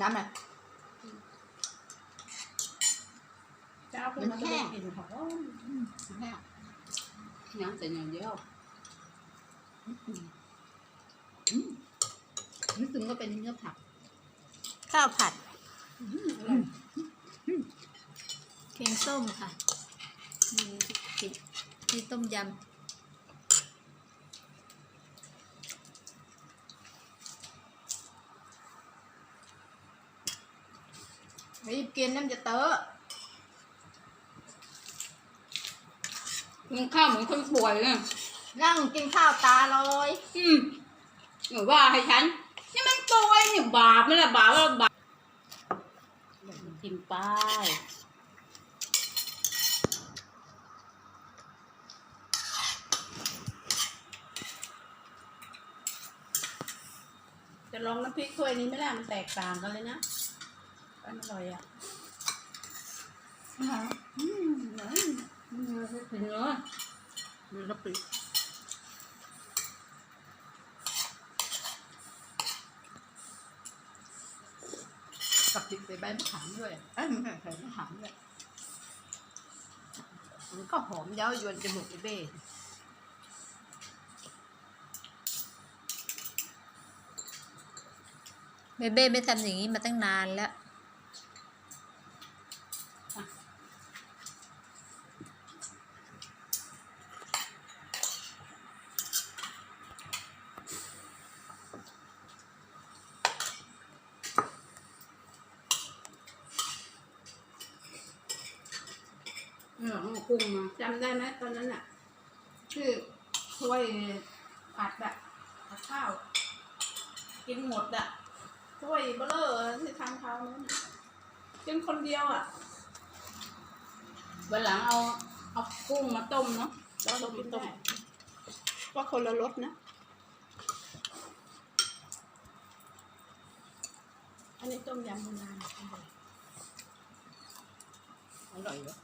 น้ำอะเจ้าขึ้นมาก็ได้กินหอมแห้งน้ำแต่อย่างเดียวนี่ถึงก็เป็นเนื้อผัก ข้าวผัดอืมอร่อยแกงส้มค่ะมีติดมีต้มยรีบ กินน้ำจะเตอะกินข้าวเหมือนคนป่วยเลยนั่งกินข้าวตาลอย อืมหรือว่าให้ฉัน นี่มันป่วยเนี่ยบาปไม่ละบาปว่าบาปกินไปจะลองน้ำพริกถ้วยนี้ไหมล่ะมันแตกต่างกันเลยนะมัน อร่อยอะอืมอืมอืมถึงเนาะมีกะปิกะปิใส่ใบมะขามด้วยเอ้ยไม่ใช่ใส่มะขามด้วยมันก็หอมเย้ายวนจมูกไอ้เบ้ำเบเบ้ไม่ทำอย่างนี้มาตั้งนานแล้ว เออเอากุ้งมาจำได้ไหมตอนนั้นอะ คือถ้วยผัดอะผัดข้าว กินหมดอะถ้วยเบลเลอร์ที่ทำเขานั้นกินคนเดียวอะวันหลังเอาเอากุ้งมาต้มเนาะแล้วเรากินต้มว่าคนละรสนะ อันนี้ต้มยำโบราณอร่อยอร่อยเหรอ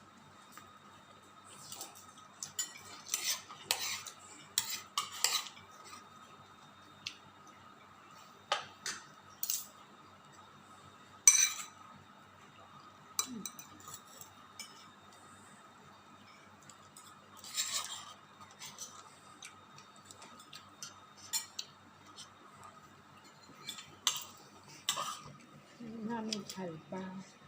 น่ามี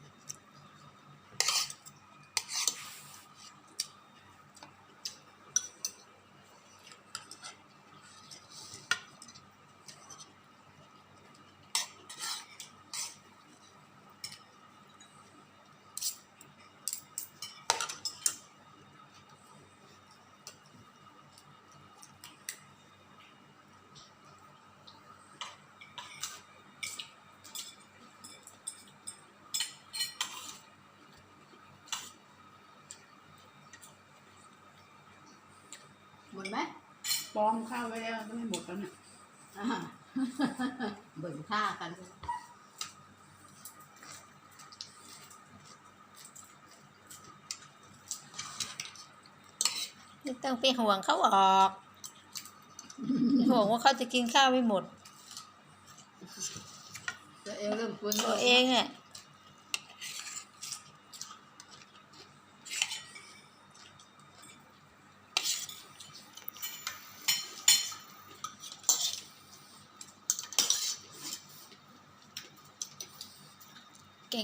ปองข้าวไว้แล้วก็ไม่หมดแล้วเนี่ยอ่าเบิ่งท่ากันไม่ต้องไปห่วงเขาออกห่วงว่าเขาจะกินข้าวไม่หมด ตัวเองเริ่มกวนตัวเองเนี่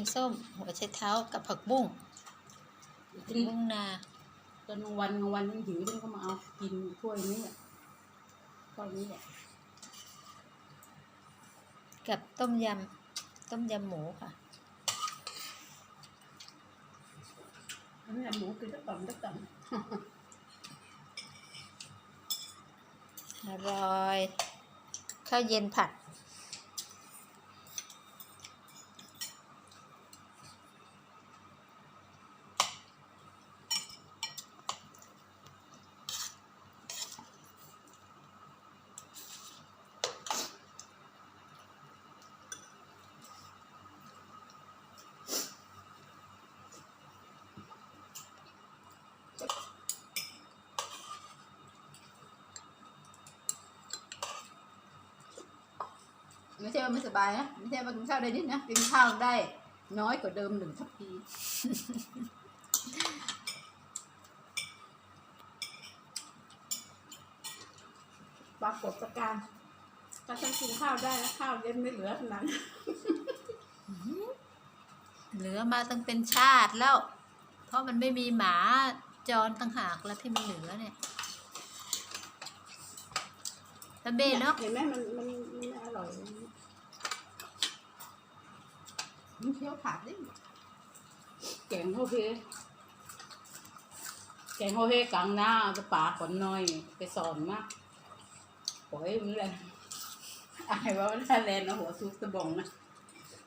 งส้มหัวไชเท้ากับผักบุ้งผักบุ้งนาตอนกลางวันกลางวันยังหิวฉันก็มาเอากินถ้วยนี้แหละถ้วยนี้แหละกับต้มยำต้มยำหมูค่ะอันนี้หมูกินตะต่อมตะต่อมอร่อยข้าวเย็นผัด ช่ว่าไม่สบายนะไม่ใช่ว่ากินข้าวได้นิดนะกินข้าวได้น้อยกว่าเดิมหนึ่งทัพพีปรากฏการณ์ถ้าฉันกินข้าวได้นะข้าวเย็นไม่เหลือขนาดนั้นเหลือมาตั้งเป็นชาติแล้ว เพราะมันไม่มีหมาจรต่างหากแล้วที่มันเหลือเนี่ยตะเบ้เนาะเห็นไหมมันมันมันไม่อร่อย มันเคี้ยวขาดดิแกงโฮเฮแกงโฮเฮกลางหน้าเอาไปปากก่อนหน่อย ไปสอนมากโอ้ยมันเลยอายว่ามันแลนนะหัวซุปตะบองนะ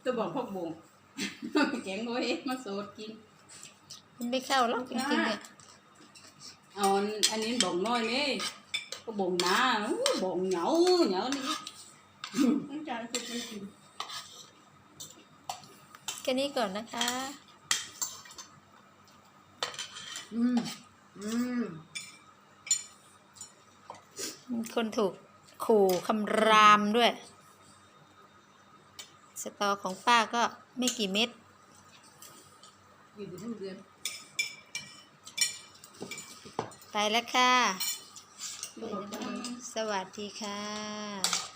ตะบองพวกบงแกงโฮเฮมาสูตรกิน มันไม่เข้าหรอกจริงๆเนี่ยเอาอันอันนี้บ่งน้อยนี่ก็บ่งหนาอู้บ่งเหนียวเหนียวนี่ต้องการคือเป็นกิน แค่นี้ก่อนนะคะ อืม อืมมีคนถูกขู่คำรามด้วย สตอของป้าก็ไม่กี่เม็ดอยู่ถึงทั้งเดือนไปแล้วค่ะบ่งสวัสดีค่ะ